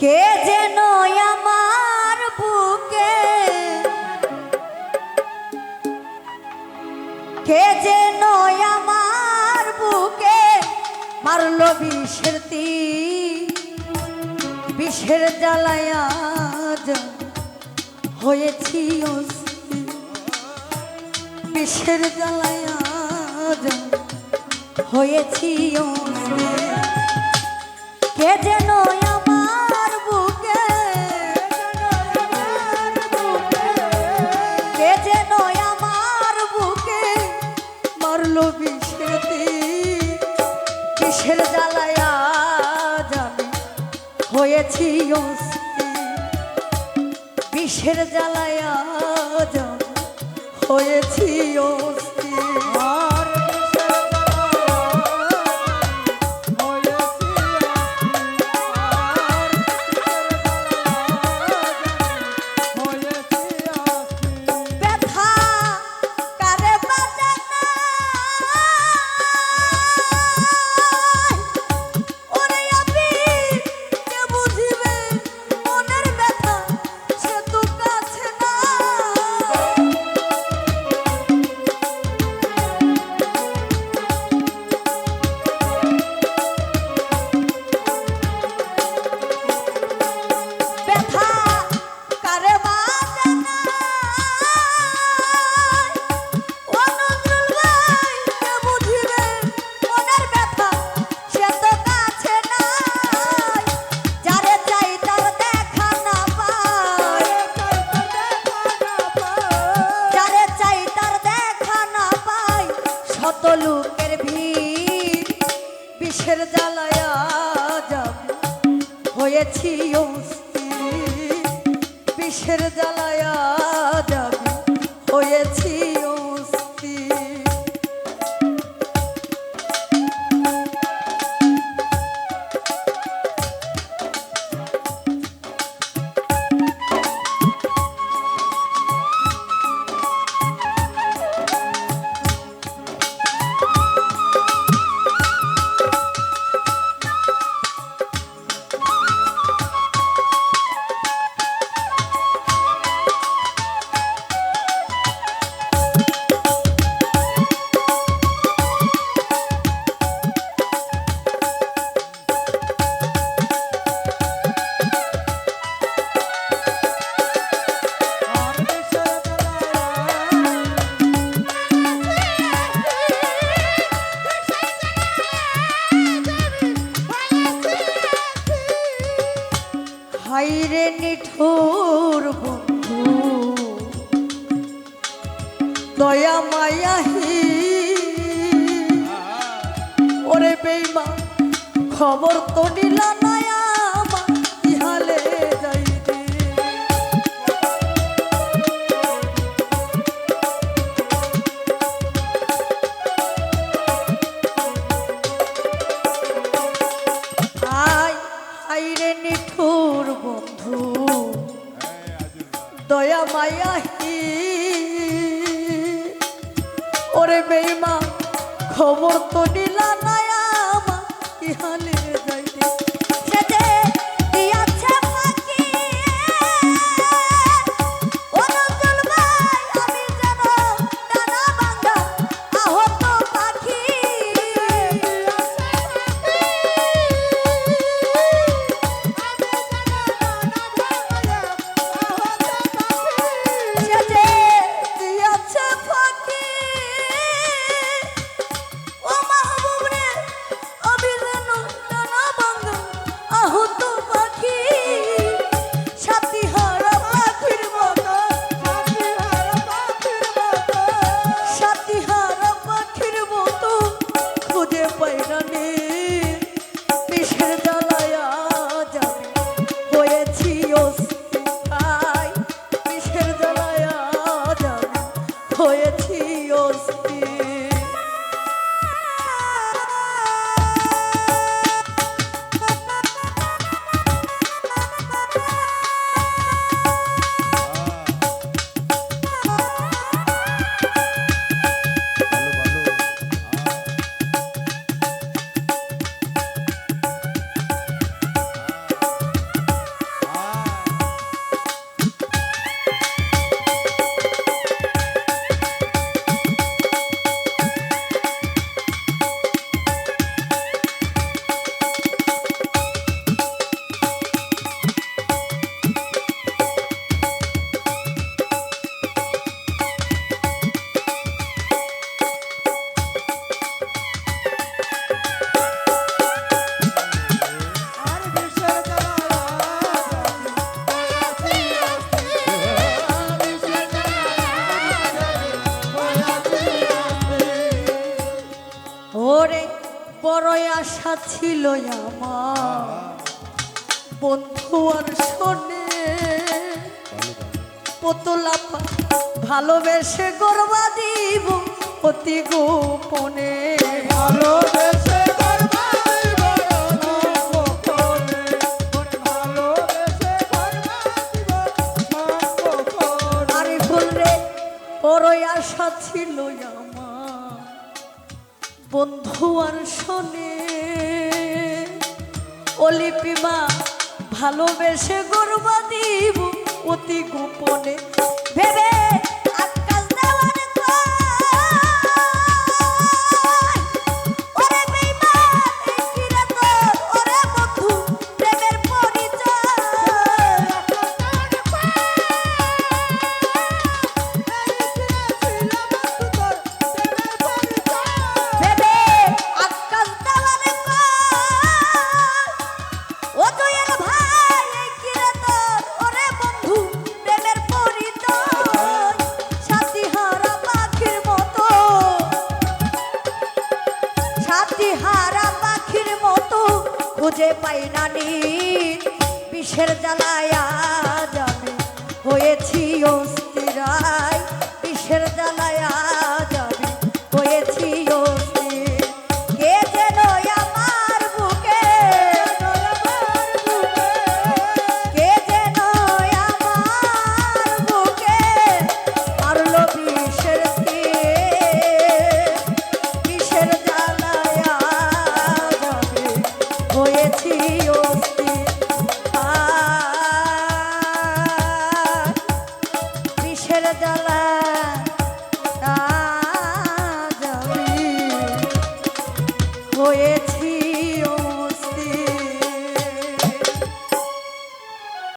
কে যেন আমার বুকে কে যেন আমার বুকে মারলো বিষের তীর বিষের জ্বালায়া হয়েছি। বিষের জ্বালায়া হয়েছি। কে যেন বিষের জ্বালায়া হয়েছি। বিষের জ্বালায়া যাবে হয়েছি লোকের ভিড় বিষের জ্বালায়া যাবে। হয়েছি অস্থির বিষের জ্বালায়া যাবে। হয়েছি মায়াহি ওরে বেইমা খবর তো নিলা নয়া ওরে বেইমা খবর তো নিলা আমা কি যাইতে 我也 বড়ই আশা ছিল আমার। বন্ধু আর শোনে। পুতুলা ভালোবেসে গর্বা দিব অতি গোপনে। ভালোবেসে বড় আরে ফুলরে বড়ই আশা ছিল আমার। বন্ধু আর শোনে। অলিপিমা ভালোবেসে গর্বা দিব অতি গোপনে। খুঁজে পাই না নি। বিষের জ্বালায়া da lá.